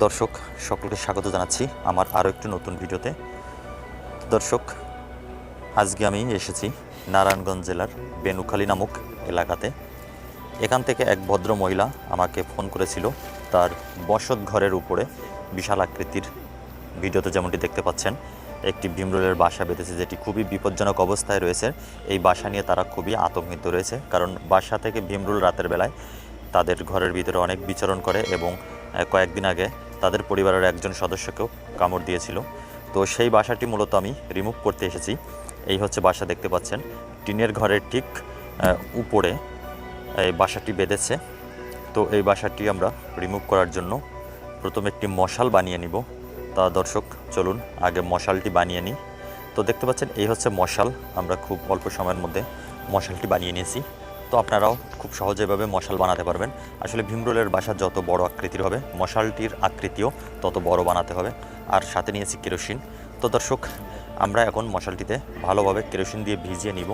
দর্শক, সকলকে স্বাগত জানাচ্ছি আমার আরও একটি নতুন ভিডিওতে। দর্শক, আজকে আমি এসেছি নারায়ণগঞ্জ জেলার বেনুখালী নামক এলাকাতে। এখান থেকে এক ভদ্র মহিলা আমাকে ফোন করেছিল, তার বসত ঘরের উপরে বিশাল আকৃতির ভিডিওতে যেমনটি দেখতে পাচ্ছেন, একটি ভীমরুলের বাসা বেঁধেছে, যেটি খুবই বিপজ্জনক অবস্থায় রয়েছে। এই বাসা নিয়ে তারা খুবই আতঙ্কিত রয়েছে, কারণ বাসা থেকে ভীমরুল রাতের বেলায় তাদের ঘরের ভিতরে অনেক বিচরণ করে এবং কয়েকদিন আগে তাদের পরিবারের একজন সদস্যকেও কামড় দিয়েছিল। তো সেই বাসাটি মূলত আমি রিমুভ করতে এসেছি। এই হচ্ছে বাসা দেখতে পাচ্ছেন। টিনের ঘরের ঠিক উপরে এই বাসাটি বেঁধেছে। তো এই বাসাটি আমরা রিমুভ করার জন্য প্রথমে একটি মশাল বানিয়ে নিব। তা দর্শক, চলুন আগে মশালটি বানিয়ে নিই। তো দেখতে পাচ্ছেন, এই হচ্ছে মশাল। আমরা খুব অল্প সময়ের মধ্যে মশালটি বানিয়ে নিয়েছি। তো আপনারাও খুব সহজেভাবে মশাল বানাতে পারবেন। আসলে ভীমরোলের বাসা যত বড় আকৃতির হবে, মশালটির আকৃতিও তত বড় বানাতে হবে। আর সাথে নিয়েছি কেরোসিন। তো দর্শক, আমরা এখন মশালটিতে ভালোভাবে কেরোসিন দিয়ে ভিজিয়ে নিব।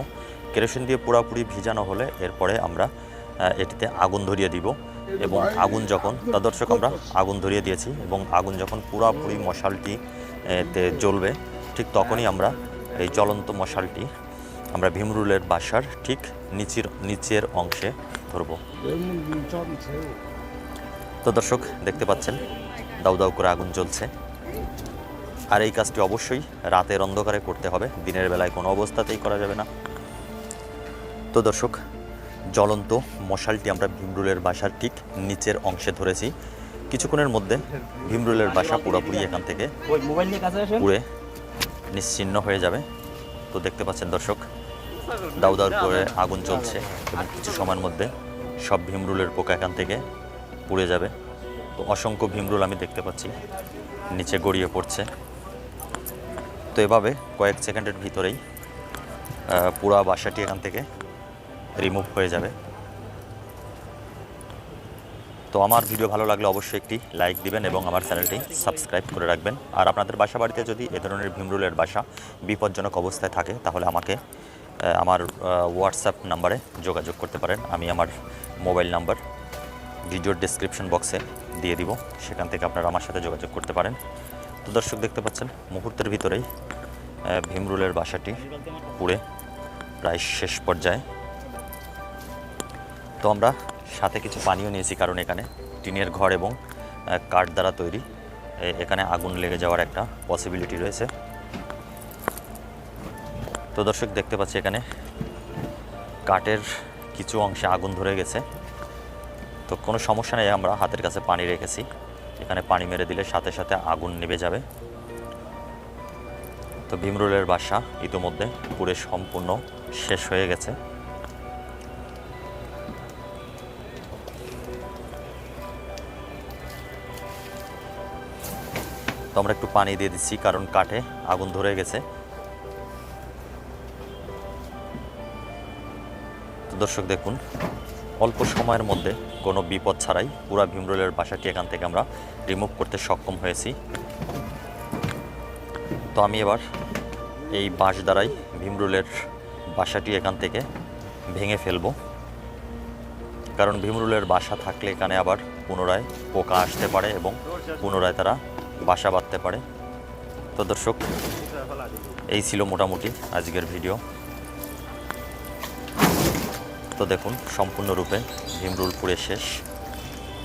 কেরোসিন দিয়ে পুরোপুরি ভিজানো হলে এরপরে আমরা এটিতে আগুন ধরিয়ে দিব এবং আগুন যখন, তা দর্শক, আমরা আগুন ধরিয়ে দিয়েছি এবং আগুন যখন পুরোপুরি মশালটি জ্বলবে, ঠিক তখনই আমরা এই জ্বলন্ত মশালটি আমরা ভীমরুলের বাসার ঠিক নিচের নিচের অংশে ধরব। তো দর্শক দেখতে পাচ্ছেন দাউ দাউ করে আগুন জ্বলছে। আর এই কাজটি অবশ্যই রাতের অন্ধকারে করতে হবে। দিনের বেলায় কোনো অবস্থাতেই করা যাবে না। তো দর্শক জ্বলন্ত মশালটি আমরা ভীমরুলের বাসার ঠিক নিচের অংশে ধরেছি। কিছুক্ষণের মধ্যে ভীমরুলের বাসা পুরোপুরি এখান থেকে পুড়ে নিশ্চিহ্ন হয়ে যাবে। তো দেখতে পাচ্ছেন দর্শক দাউ করে আগুন চলছে এবং কিছু সময়ের মধ্যে সব ভীমরুলের পোকা এখান থেকে পুড়ে যাবে। তো অসংখ্য ভীমরুল আমি দেখতে পাচ্ছি, নিচে গড়িয়ে পড়ছে। তো এভাবে কয়েক সেকেন্ডের ভিতরেই পুরা বাসাটি এখান থেকে রিমুভ হয়ে যাবে। তো আমার ভিডিও ভালো লাগলে অবশ্যই একটি লাইক দিবেন এবং আমার চ্যানেলটি সাবস্ক্রাইব করে রাখবেন। আর আপনাদের বাসা বাড়িতে যদি এ ধরনের ভীমরুলের বাসা বিপজ্জনক অবস্থায় থাকে, তাহলে আমাকে আমার হোয়াটসঅ্যাপ নাম্বারে যোগাযোগ করতে পারেন। আমি আমার মোবাইল নাম্বার ভিডিওর ডিসক্রিপশন বক্সে দিয়ে দিব। সেখান থেকে আপনারা আমার সাথে যোগাযোগ করতে পারেন। তো দর্শক দেখতে পাচ্ছেন, মুহূর্তের ভিতরেই ভীমরুলের বাসাটি পুড়ে প্রায় শেষ পর্যায়ে। তো আমরা সাথে কিছু পানিও নিয়েছি, কারণ এখানে টিনের ঘর এবং কাঠ দ্বারা তৈরি। এখানে আগুন লেগে যাওয়ার একটা পসিবিলিটি রয়েছে। তো দর্শক, দেখতে পাচ্ছি এখানে কাঠের কিছু অংশে আগুন ধরে গেছে। তো কোনো সমস্যা নেই, আমরা হাতের কাছে পানি রেখেছি। এখানে পানি মেরে দিলে সাথে সাথে আগুন নেবে যাবে। তো ভীমরুলের বাসা ইতোমধ্যে পুরে সম্পূর্ণ শেষ হয়ে গেছে। তো আমরা একটু পানি দিয়ে দিচ্ছি, কারণ কাঠে আগুন ধরে গেছে। দর্শক দেখুন, অল্প সময়ের মধ্যে কোনো বিপদ ছাড়াই পুরা ভীমরুলের বাসাটি এখান থেকে আমরা রিমুভ করতে সক্ষম হয়েছি। তো আমি এবার এই বাঁশ দ্বারাই ভীমরুলের বাসাটি এখান থেকে ভেঙে ফেলব। কারণ ভীমরুলের বাসা থাকলে এখানে আবার পুনরায় পোকা আসতে পারে এবং পুনরায় তারা বাসা বাঁধতে পারে। তো দর্শক, এই ছিল মোটামুটি আজকের ভিডিও। তো দেখুন, সম্পূর্ণরূপে ভীমরুল পুড়ে শেষ।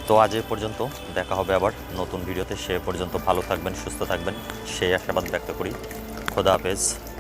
তো আজ এ পর্যন্ত দেখা হবে আবার নতুন ভিডিওতে। সে পর্যন্ত ভালো থাকবেন, সুস্থ থাকবেন। সেই আশাবাদ ব্যক্ত করি। খোদা হাফেজ।